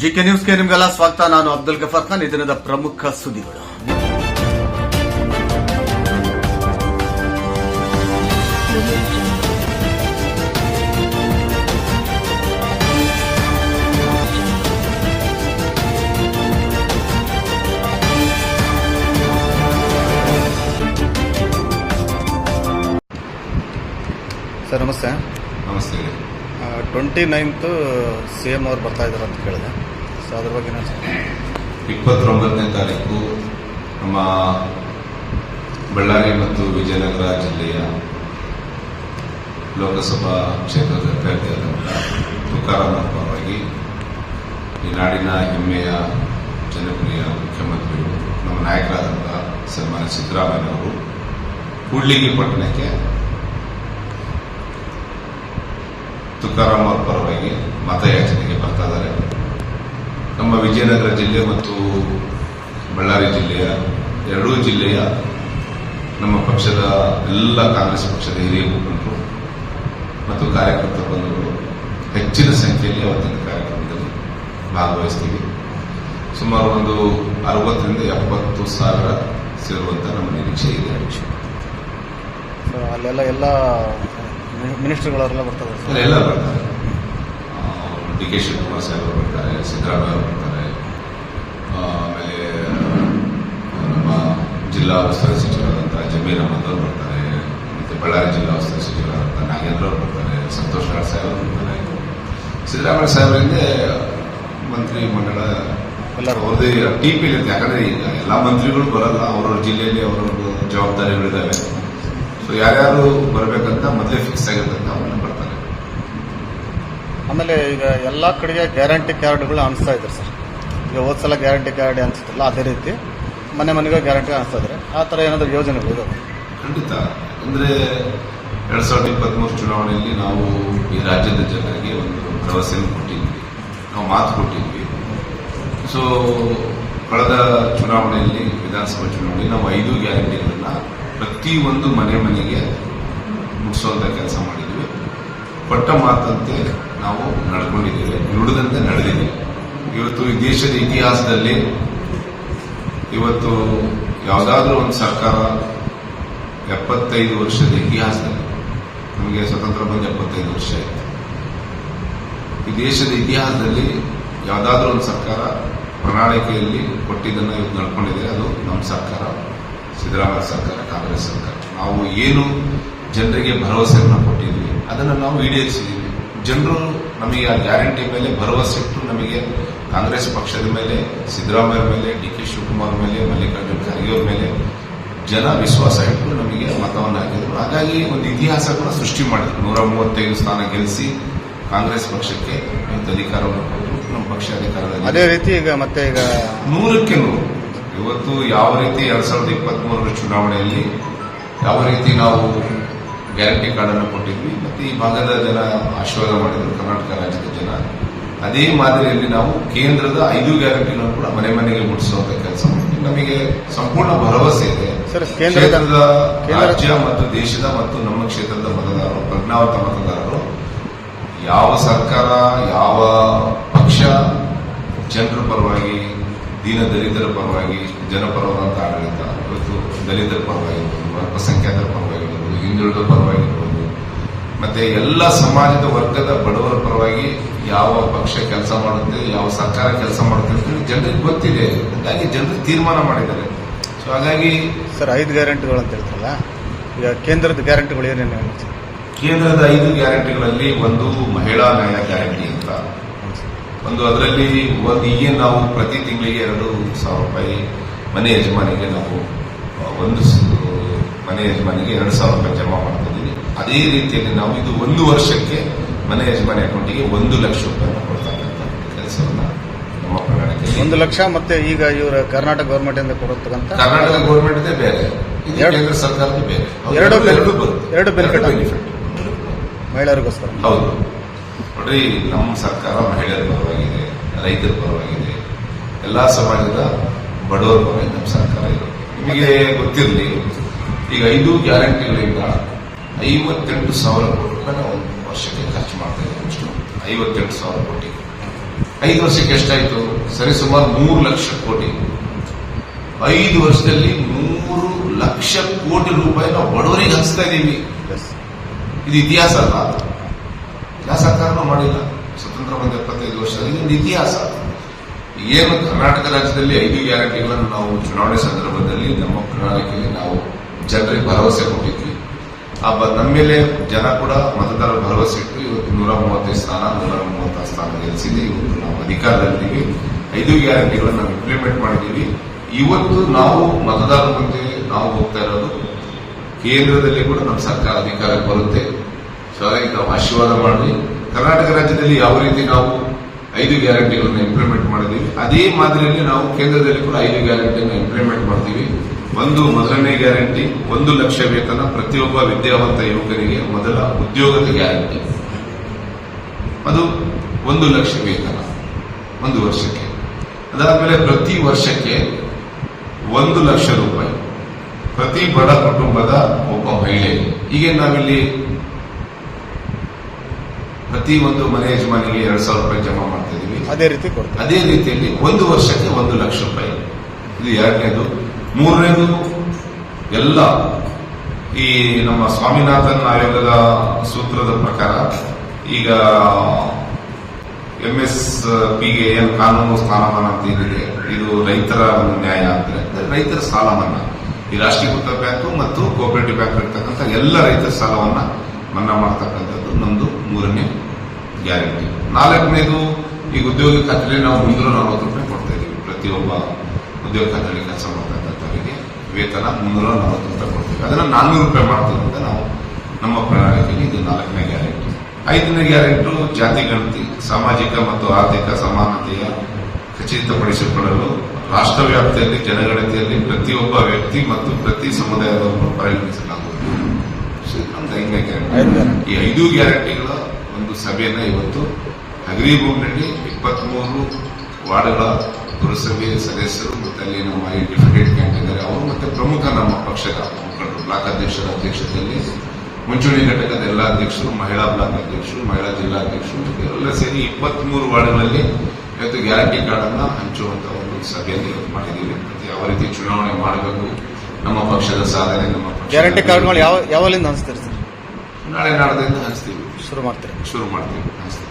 GK ನ್ಯೂಸ್ಗೆ ನಿಮಗೆಲ್ಲ ಸ್ವಾಗತ. ನಾನು ಅಬ್ದುಲ್ ಗಫರ್. ಖಾನ್ ಈ ದಿನದ ಪ್ರಮುಖ ಸುದ್ದಿಗಳು. ಸರ್ ನಮಸ್ತೆ. ನಮಸ್ತೆ ಟ್ವೆಂಟಿ ನೈನ್ತ್ ಸಿ ಎಂ ಅವ್ರು ಬರ್ತಾ ಇದ್ದಾರೆ ಅಂತ ಕೇಳಿದೆ. ಸೊ ಅದ್ರ ಬಗ್ಗೆ ನಾನು ಇಪ್ಪತ್ತೊಂಬತ್ತನೇ ತಾರೀಕು ನಮ್ಮ ಬಳ್ಳಾರಿ ಮತ್ತು ವಿಜಯನಗರ ಜಿಲ್ಲೆಯ ಲೋಕಸಭಾ ಕ್ಷೇತ್ರದ ಅಭ್ಯರ್ಥಿಯಾದಂಥ ತುಕಾರಾಮ್ ಅವ್ರ ಪರವಾಗಿ ಈ ನಾಡಿನ ಹೆಮ್ಮೆಯ ಜನಪ್ರಿಯ ಮುಖ್ಯಮಂತ್ರಿಗಳು ನಮ್ಮ ನಾಯಕರಾದಂಥ ಸನ್ಮಾನ್ಯ ಸಿದ್ದರಾಮಯ್ಯನವರು ಕೂಡ್ಲಿಗಿ ಪಟ್ಟಣಕ್ಕೆ ತುಕಾರಾಮ್ ಅವ್ರ ಪರವಾಗಿ ಮತಯಾಚನೆಗೆ ಬರ್ತಾ ಇದ್ದಾರೆ. ನಮ್ಮ ವಿಜಯನಗರ ಜಿಲ್ಲೆ ಮತ್ತು ಬಳ್ಳಾರಿ ಜಿಲ್ಲೆಯ ಎರಡೂ ಜಿಲ್ಲೆಯ ನಮ್ಮ ಪಕ್ಷದ ಎಲ್ಲ ಕಾಂಗ್ರೆಸ್ ಪಕ್ಷದ ಹಿರಿಯ ಮುಖಂಡರು ಮತ್ತು ಕಾರ್ಯಕರ್ತ ಬಂಧುಗಳು ಹೆಚ್ಚಿನ ಸಂಖ್ಯೆಯಲ್ಲಿ ಅವತ್ತಿನ ಕಾರ್ಯಕ್ರಮದಲ್ಲಿ ಭಾಗವಹಿಸ್ತೀವಿ. ಸುಮಾರು ಒಂದು ಅರವತ್ತರಿಂದ ಎಪ್ಪತ್ತು ಸಾವಿರ ಸೇರುವಂತ ನಮ್ಮ ನಿರೀಕ್ಷೆ ಇದೆ. ಅಲ್ಲೆಲ್ಲ ಎಲ್ಲ ಮಿನಿಸ್ಟರ್ಗಳೆಲ್ಲ ಬರ್ತಾರೆ ಸರ್. ಎಲ್ಲ ಬರ್ತಾರೆ. ಡಿ ಕೆ ಶಿವಕುಮಾರ್ ಸಾಹೇಬರು ಬರ್ತಾರೆ ಸಿದ್ದರಾಮಯ್ಯ ಅವರು ಬರ್ತಾರೆ. ಆಮೇಲೆ ನಮ್ಮ ಜಿಲ್ಲಾ ಉಸ್ತುವಾರಿ ಸಚಿವರಾದಂಥ ಜಮೀರ್ ಅಹಮದ್ ಅವರು ಬರ್ತಾರೆ ಮತ್ತು ಬಳ್ಳಾರಿ ಜಿಲ್ಲಾ ಉಸ್ತುವಾರಿ ಸಚಿವರಾದಂಥ ನಾಗೇಂದ್ರ ಅವರು ಬರ್ತಾರೆ ಸಂತೋಷ್ ರಾವ್ ಸಾಹೇಬ್ ಅವರು ಬರ್ತಾರೆ. ಸಿದ್ದರಾಮಯ್ಯ ಸಾಹೇಬರಿಂದ ಮಂತ್ರಿ ಮಂಡಳ ಎಲ್ಲರೂ. ಟಿ ಪಿ ಇರುತ್ತೆ ಯಾಕಂದ್ರೆ ಈಗ ಎಲ್ಲ ಮಂತ್ರಿಗಳು ಬರಲ್ಲ ಅವ್ರವ್ರ ಜಿಲ್ಲೆಯಲ್ಲಿ ಅವ್ರವ್ರ ಜವಾಬ್ದಾರಿಗಳಿದ್ದಾವೆ ಯಾರ್ಯಾರು ಬರಬೇಕಂತ ಮೊದಲೇ ಫಿಕ್ಸ್ ಆಗಿರ್ತಂತ ಅವನ್ನ ಬರ್ತಾರೆ ಆಮೇಲೆ ಈಗ ಎಲ್ಲ ಕಡೆಗೆ ಗ್ಯಾರಂಟಿ ಕಾರ್ಡ್ಗಳು ಅನಿಸ್ತಾ ಇದ್ದಾರೆ ಸರ್. ಈಗ ಹೋದ್ಸಲ ಗ್ಯಾರಂಟಿ ಕಾರ್ಡ್ ಅನಿಸುತ್ತಲ್ಲ ಅದೇ ರೀತಿ ಮನೆ ಮನೆಗೆ ಗ್ಯಾರಂಟಿ ಅನಿಸ್ತಾ ಇದ್ದಾರೆ ಆ ಥರ ಏನಾದರೂ ಯೋಜನೆಗಳು ಇದಾವೆ? ಖಂಡಿತ. ಅಂದ್ರೆ ಎರಡ್ ಸಾವಿರದ ಇಪ್ಪತ್ತ್ಮೂರು ಚುನಾವಣೆಯಲ್ಲಿ ನಾವು ಈ ರಾಜ್ಯದ ಜನರಿಗೆ ಒಂದು ಭರವಸೆಯನ್ನು ಕೊಟ್ಟಿದ್ವಿ. ನಾವು ಮಾತು ಕೊಟ್ಟಿದ್ವಿ. ಸೊ ಕಳೆದ ಚುನಾವಣೆಯಲ್ಲಿ ವಿಧಾನಸಭಾ ಚುನಾವಣೆಯಲ್ಲಿ ನಾವು ಐದು ಗ್ಯಾರಂಟಿಗಳನ್ನ ಪ್ರತಿಯೊಂದು ಮನೆ ಮನೆಗೆ ಮುಗಿಸುವಂತ ಕೆಲಸ ಮಾಡಿದ್ವಿ. ಕೊಟ್ಟ ಮಾತಂತೆ ನಾವು ನಡ್ಕೊಂಡಿದ್ದೇವೆ. ನುಡಿದಂತೆ ನಡೆದಿದೆ. ಇವತ್ತು ಈ ದೇಶದ ಇತಿಹಾಸದಲ್ಲಿ ಇವತ್ತು ಯಾವುದಾದ್ರೂ ಒಂದು ಸರ್ಕಾರ ಎಪ್ಪತ್ತೈದು ವರ್ಷದ ಇತಿಹಾಸದಲ್ಲಿ ನಮಗೆ ಸ್ವತಂತ್ರ ಬಂದ ಎಪ್ಪತ್ತೈದು ವರ್ಷ ಆಯಿತು. ಈ ದೇಶದ ಇತಿಹಾಸದಲ್ಲಿ ಯಾವುದಾದ್ರೂ ಒಂದು ಸರ್ಕಾರ ಪ್ರಣಾಳಿಕೆಯಲ್ಲಿ ಕೊಟ್ಟಿದ್ದನ್ನು ಇವತ್ತು ನಡ್ಕೊಂಡಿದೆ. ಅದು ನಮ್ಮ ಸರ್ಕಾರ. ಸಿದ್ದರಾಮಯ್ಯ ಸರ್ಕಾರ ಕಾಂಗ್ರೆಸ್ ಸರ್ಕಾರ. ನಾವು ಏನು ಜನರಿಗೆ ಭರವಸೆಯನ್ನು ಕೊಟ್ಟಿದ್ವಿ ಅದನ್ನು ನಾವು ಈಡೇರಿಸಿದ್ದೀವಿ ಜನರು ನಮಗೆ ಆ ಗ್ಯಾರಂಟಿ ಮೇಲೆ ಭರವಸೆ ಇಟ್ಟು ನಮಗೆ ಕಾಂಗ್ರೆಸ್ ಪಕ್ಷದ ಮೇಲೆ ಸಿದ್ದರಾಮಯ್ಯ ಮೇಲೆ ಡಿ ಕೆ ಶಿವಕುಮಾರ್ ಮೇಲೆ ಮಲ್ಲಿಕಾರ್ಜುನ ಖರ್ಗೆ ಅವ್ರ ಮೇಲೆ ಜನ ವಿಶ್ವಾಸ ಇಟ್ಟು ನಮಗೆ ಮತವನ್ನು ಹಾಕಿದರು ಹಾಗಾಗಿ ಒಂದು ಇತಿಹಾಸ ಕೂಡ ಸೃಷ್ಟಿ ಮಾಡಿದ್ರು. ನೂರ ಮೂವತ್ತೈದು ಸ್ಥಾನ ಗೆಲ್ಲಿಸಿ ಕಾಂಗ್ರೆಸ್ ಪಕ್ಷಕ್ಕೆ ಅಧಿಕಾರವನ್ನು ಕೊಟ್ಟರು. ನಮ್ಮ ಪಕ್ಷ ಅಧಿಕಾರದಲ್ಲಿ ಅದೇ ರೀತಿ ಈಗ ಮತ್ತೆ ಈಗ ನೂರಕ್ಕೆ ನೂರು. ಇವತ್ತು ಯಾವ ರೀತಿ ಎರಡ್ ಸಾವಿರದ ಇಪ್ಪತ್ತ್ ಮೂರರ ಚುನಾವಣೆಯಲ್ಲಿ ಯಾವ ರೀತಿ ನಾವು ಗ್ಯಾರಂಟಿ ಕಾರ್ಡ್ ಅನ್ನು ಕೊಟ್ಟಿದ್ವಿ ಮತ್ತೆ ಈ ಭಾಗದ ಜನ ಆಶೀರ್ವಾದ ಮಾಡಿದ್ರು ಕರ್ನಾಟಕ ರಾಜ್ಯದ ಜನ ಅದೇ ಮಾದರಿಯಲ್ಲಿ ನಾವು ಕೇಂದ್ರದ ಐದು ಗ್ಯಾರಂಟಿಗಳನ್ನು ಕೂಡ ಮನೆ ಮನೆಗೆ ಮುಟ್ಟಿಸುವಂತ ಕೆಲಸ ಮಾಡಿದ್ವಿ ನಮಗೆ ಸಂಪೂರ್ಣ ಭರವಸೆ ಇದೆ. ಕ್ಷೇತ್ರದ ರಾಜ್ಯ ಮತ್ತು ದೇಶದ ಮತ್ತು ನಮ್ಮ ಕ್ಷೇತ್ರದ ಮತದಾರರು ಪ್ರಜ್ಞಾವಂತ ಮತದಾರರು ಯಾವ ಸರ್ಕಾರ ಯಾವ ಪಕ್ಷ ಜನರ ಪರವಾಗಿ ದೀನ ದಲಿತರ ಪರವಾಗಿ ಜನಪರವಾದಂಥ ಆಡಳಿತ ಇವತ್ತು ದಲಿತರ ಪರವಾಗಿ ಇರ್ಬೋದು ಅಲ್ಪಸಂಖ್ಯಾತರ ಪರವಾಗಿ ಹಿಂದುಳಿದ ಪರವಾಗಿ ಮತ್ತೆ ಎಲ್ಲ ಸಮಾಜದ ವರ್ಗದ ಬಡವರ ಪರವಾಗಿ ಯಾವ ಪಕ್ಷ ಕೆಲಸ ಮಾಡುತ್ತೆ ಯಾವ ಸರ್ಕಾರ ಕೆಲಸ ಮಾಡುತ್ತೆ ಅಂತ ಜನರಿಗೆ ಗೊತ್ತಿದೆ. ಹಾಗಾಗಿ ಜನರು ತೀರ್ಮಾನ ಮಾಡಿದ್ದಾರೆ. ಸೊ ಹಾಗಾಗಿ ಸರ್ ಐದು ಗ್ಯಾರಂಟಿಗಳು ಅಂತ ಹೇಳ್ತಾರಲ್ಲ? ಈಗ ಕೇಂದ್ರದ ಗ್ಯಾರಂಟಿಗಳು ಏನೇನು ಕೇಂದ್ರದ ಐದು ಗ್ಯಾರಂಟಿಗಳಲ್ಲಿ ಒಂದು ಮಹಿಳಾ ನ್ಯಾಯ ಗ್ಯಾರಂಟಿ ಅಂತ. ಒಂದು ಅದರಲ್ಲಿ ಒಂದು ಈಗ ನಾವು ಪ್ರತಿ ತಿಂಗಳಿಗೆ ಎರಡು ಸಾವಿರ ರೂಪಾಯಿ ಮನೆ ಯಜಮಾನಿಗೆ ನಾವು ಒಂದು ಮನೆ ಯಜಮಾನಿಗೆ ಎರಡು ಸಾವಿರ ರೂಪಾಯಿ ಜಮಾ ಮಾಡ್ತಾ ಇದ್ದೀವಿ. ಅದೇ ರೀತಿಯಲ್ಲಿ ನಾವು ಇದು ಒಂದು ವರ್ಷಕ್ಕೆ ಮನೆ ಯಜಮಾನಿ ಅಕೌಂಟಿಗೆ ಒಂದು ಲಕ್ಷ ರೂಪಾಯಿನ ಕೊಡ್ತಕ್ಕಂಥ ಕೆಲಸವನ್ನು ನಮ್ಮ ಪ್ರಣಾಳಿಕೆ ಒಂದು ಲಕ್ಷ ಮತ್ತೆ ಈಗ ಇವರ ಕರ್ನಾಟಕ ಗೌರ್ಮೆಂಟ್ ಇಂದ ಕೊಡತಕ್ಕಂಥ ಕರ್ನಾಟಕ ಗೌರ್ಮೆಂಟ್ ಬೇರೆ. ಕೇಂದ್ರ ಸರ್ಕಾರದ ಬೇರೆ. ಎರಡು ಎರಡು ಬರುತ್ತೆ. ಎರಡು benefit. ಮಹಿಳೆಯರಿಗೋಸ್ಕರ. ಹೌದು. ನೋಡ್ರಿ ನಮ್ಮ ಸರ್ಕಾರ ಮಹಿಳೆಯರ ಪರವಾಗಿದೆ ರೈತರ ಪರವಾಗಿದೆ ಎಲ್ಲಾ ಸಮಾಜದ ಬಡವರ ಪರವಾಗಿ ನಮ್ಮ ಸರ್ಕಾರ ಇದೆ. ನಿಮಗೆ ಗೊತ್ತಿರಲಿ ಈಗ ಐದು ಗ್ಯಾರಂಟಿಗಳಿಂದ ಐವತ್ತೆಂಟು ಸಾವಿರ ಕೋಟಿ ರೂಪಾಯಿ ವರ್ಷಕ್ಕೆ ಖರ್ಚು ಮಾಡ್ತಾ ಇದ್ದೀವಿ ಅಷ್ಟು. ಐವತ್ತೆಂಟು ಸಾವಿರ ಕೋಟಿ. ಐದು ವರ್ಷಕ್ಕೆ ಎಷ್ಟಾಯಿತು? ಸರಿ ಸುಮಾರು ಮೂರು ಲಕ್ಷ ಕೋಟಿ. ಐದು ವರ್ಷದಲ್ಲಿ ಮೂರು ಲಕ್ಷ ಕೋಟಿ ರೂಪಾಯಿ ನಾವು ಬಡವರಿಗೆ ಹಂಚ್ತಾ ಇದ್ದೀವಿ ಇದು ಇತಿಹಾಸ ಅಲ್ಲ ಯಾವ ಸರ್ಕಾರನೂ ಮಾಡಿಲ್ಲ. ಸ್ವತಂತ್ರ ಬಂದ ಎಪ್ಪತ್ತೈದು ವರ್ಷದಲ್ಲಿ ಇದೊಂದು ಇತಿಹಾಸ. ಏನು ಕರ್ನಾಟಕ ರಾಜ್ಯದಲ್ಲಿ ಐದು ಗ್ಯಾರಂಟಿಗಳನ್ನು ನಾವು ಚುನಾವಣೆ ಸಂದರ್ಭದಲ್ಲಿ ನಮ್ಮ ಪ್ರಣಾಳಿಕೆಯಲ್ಲಿ ನಾವು ಜನರಿಗೆ ಭರವಸೆ ಕೊಟ್ಟಿದ್ವಿ. ಆ ನಮ್ಮ ಮೇಲೆ ಜನ ಕೂಡ ಮತದಾರರ ಭರವಸೆ ಇಟ್ಟು ಇವತ್ತು ನೂರ ಮೂವತ್ತೈದು ಸ್ಥಾನ, ನೂರ ಮೂವತ್ತ ಸ್ಥಾನ ಗೆಲ್ಲಿಸಿದೆ. ಇವತ್ತು ನಾವು ಅಧಿಕಾರದಲ್ಲಿದ್ದೀವಿ. ಐದು ಗ್ಯಾರಂಟಿಗಳನ್ನು ನಾವು ಇಂಪ್ಲಿಮೆಂಟ್ ಮಾಡಿದ್ದೀವಿ. ಇವತ್ತು ನಾವು ಮತದಾರರ ಮುಂದೆ ನಾವು ಹೋಗ್ತಾ ಇರೋದು. ಕೇಂದ್ರದಲ್ಲಿ ಕೂಡ ನಮ್ಮ ಸರ್ಕಾರ ಅಧಿಕಾರಕ್ಕೆ ಬರುತ್ತೆ. ಹಾಗಾಗಿ ನಾವು ಆಶೀರ್ವಾದ ಮಾಡಿ ಕರ್ನಾಟಕ ರಾಜ್ಯದಲ್ಲಿ ಯಾವ ರೀತಿ ನಾವು ಐದು ಗ್ಯಾರಂಟಿಗಳನ್ನು ಇಂಪ್ಲಿಮೆಂಟ್ ಮಾಡಿದ್ದೀವಿ, ಅದೇ ಮಾದರಿಯಲ್ಲಿ ನಾವು ಕೇಂದ್ರದಲ್ಲಿ ಕೂಡ ಐದು ಗ್ಯಾರಂಟಿಯನ್ನು ಇಂಪ್ಲಿಮೆಂಟ್ ಮಾಡ್ತೀವಿ. ಒಂದು ಮೊದಲನೇ ಗ್ಯಾರಂಟಿ, ಒಂದು ಲಕ್ಷ ವೇತನ ಪ್ರತಿಯೊಬ್ಬ ವಿದ್ಯಾವಂತ ಯುವಕರಿಗೆ ಮೊದಲ ಉದ್ಯೋಗದ ಗ್ಯಾರಂಟಿ. ಅದು ಒಂದು ಲಕ್ಷ ವೇತನ, ಒಂದು ವರ್ಷಕ್ಕೆ. ಅದಾದ್ಮೇಲೆ ಪ್ರತಿ ವರ್ಷಕ್ಕೆ ಒಂದು ಲಕ್ಷ ರೂಪಾಯಿ ಪ್ರತಿ ಬಡ ಕುಟುಂಬದ ಒಬ್ಬ ಮಹಿಳೆ. ಈಗ ನಾವಿಲ್ಲಿ ಪ್ರತಿ ಒಂದು ಮನೆ ಯಜಮಾನಿಗೆ ಎರಡು ಸಾವಿರ ರೂಪಾಯಿ ಜಮಾ ಮಾಡ್ತಾ ಇದೀವಿ. ಅದೇ ರೀತಿ ಕೊಡ್ತೀವಿ. ಅದೇ ರೀತಿಯಲ್ಲಿ ಒಂದು ವರ್ಷಕ್ಕೆ ಒಂದು ಲಕ್ಷ ರೂಪಾಯಿ. ಇದು ಎರಡನೇದು. ಮೂರನೇದು ಎಲ್ಲ ಈ ನಮ್ಮ ಸ್ವಾಮಿನಾಥನ್ ಆಯೋಗದ ಸೂತ್ರದ ಪ್ರಕಾರ ಈಗ ಎಂ ಎಸ್ ಪಿಗೆ ಏನು ಕಾನೂನು ಸ್ಥಾನಮಾನ ಅಂತ ಏನಿದೆ ಇದು ರೈತರ ನ್ಯಾಯ ಅಂದ್ರೆ ಅಂದ್ರೆ ರೈತರ ಸಾಲ ಮನ್ನಾ ಈ ರಾಷ್ಟ್ರೀಕೃತ ಬ್ಯಾಂಕು ಮತ್ತು ಕೋಪರೇಟಿವ್ ಬ್ಯಾಂಕ್ ಇರ್ತಕ್ಕಂಥ ಎಲ್ಲ ರೈತರ ಸಾಲವನ್ನ ಮನ್ನಾ ಮಾಡ್ತಕ್ಕಂಥದ್ದು ನಮ್ದು ಮೂರನೇ ಗ್ಯಾರಂಟಿ. ನಾಲ್ಕನೇದು ಈಗ ಉದ್ಯೋಗ ಖಾತ್ರಿ ನಾವು ಮುನ್ನೂರ ನಲವತ್ತು ರೂಪಾಯಿ ಕೊಡ್ತಾ ಇದ್ದೀವಿ. ಪ್ರತಿಯೊಬ್ಬ ಉದ್ಯೋಗ ಖಾತ್ರಿಯಲ್ಲಿ ಕೆಲಸ ಮಾಡ್ತಕ್ಕಂಥವರಿಗೆ ವೇತನ ಮುನ್ನೂರ ನಲವತ್ತು ರೂಪಾಯಿ ಕೊಡ್ತೀವಿ. ಅದನ್ನು ನಾನ್ನೂರು ರೂಪಾಯಿ ಮಾಡ್ತೀವಿ ನಾವು ನಮ್ಮ ಪ್ರಣಾಳಿಕೆಯಲ್ಲಿ ಇದು ನಾಲ್ಕನೇ ಗ್ಯಾರಂಟಿ. ಐದನೇ ಗ್ಯಾರಂಟು ಜಾತಿ, ಗಣತಿ, ಸಾಮಾಜಿಕ ಮತ್ತು ಆರ್ಥಿಕ ಸಮಾನತೆಯ ಖಚಿತಪಡಿಸಿಕೊಳ್ಳಲು ರಾಷ್ಟ್ರ ವ್ಯಾಪ್ತಿಯಲ್ಲಿ ಜನಗಣತಿಯಲ್ಲಿ ಪ್ರತಿಯೊಬ್ಬ ವ್ಯಕ್ತಿ ಮತ್ತು ಪ್ರತಿ ಸಮುದಾಯದವರನ್ನು ಪರಿಗಣಿಸಲಾಗುವುದು. ಐದನೇ ಗ್ಯಾರಂಟಿ ಐದು ಈ ಐದು ಗ್ಯಾರಂಟಿಗಳ ಒಂದು ಸಭೆಯನ್ನ ಇವತ್ತು ಹಗರಿಭೂಮಿನಲ್ಲಿ ಇಪ್ಪತ್ಮೂರು ವಾರ್ಡ್ಗಳ ಪುರಸಭೆ ಸದಸ್ಯರು ಮತ್ತೆ ಅಲ್ಲಿ ನಮ್ಮ ಡಿಫೆಂಡೆಂಟ್ ಇದ್ದಾರೆ. ಅವರು ಮತ್ತೆ ಪ್ರಮುಖ ನಮ್ಮ ಪಕ್ಷದ ಮುಖಂಡರು ಬ್ಲಾಕ್ ಅಧ್ಯಕ್ಷರ ಅಧ್ಯಕ್ಷತೆಯಲ್ಲಿ ಮುಂಚೂಣಿ ಘಟಕದ ಎಲ್ಲ ಅಧ್ಯಕ್ಷರು ಮಹಿಳಾ ಬ್ಲಾಕ್ ಅಧ್ಯಕ್ಷರು ಮಹಿಳಾ ಜಿಲ್ಲಾ ಅಧ್ಯಕ್ಷರು ಇವರೆಲ್ಲ ಸೇರಿ ಇಪ್ಪತ್ಮೂರು ವಾರ್ಡ್ಗಳಲ್ಲಿ ಇವತ್ತು ಗ್ಯಾರಂಟಿ ಕಾರ್ಡ್ ಅನ್ನ ಹಂಚುವಂತ ಒಂದು ಸಭೆಯಲ್ಲಿ ಇವತ್ತು ಮಾಡಿದ್ದೀವಿ. ಮತ್ತೆ ಯಾವ ರೀತಿ ಚುನಾವಣೆ ಮಾಡಬೇಕು ನಮ್ಮ ಪಕ್ಷದ ಸಾಧನೆ ನಮ್ಮ ಗ್ಯಾರಂಟಿ ಕಾರ್ಡ್ಗಳು ಯಾವ ಯಾವಲ್ಲಿಂದ ಹಂಚ್ತೀರಿ ಸರ್ ನಾಳೆ ನಾಡದಿಂದ ಹಂಚ್ತೀವಿ. ಶುರು ಮಾಡ್ತೀರಿ? ಶುರು ಮಾಡ್ತೀವಿ ಹಂಚ್ತೀವಿ.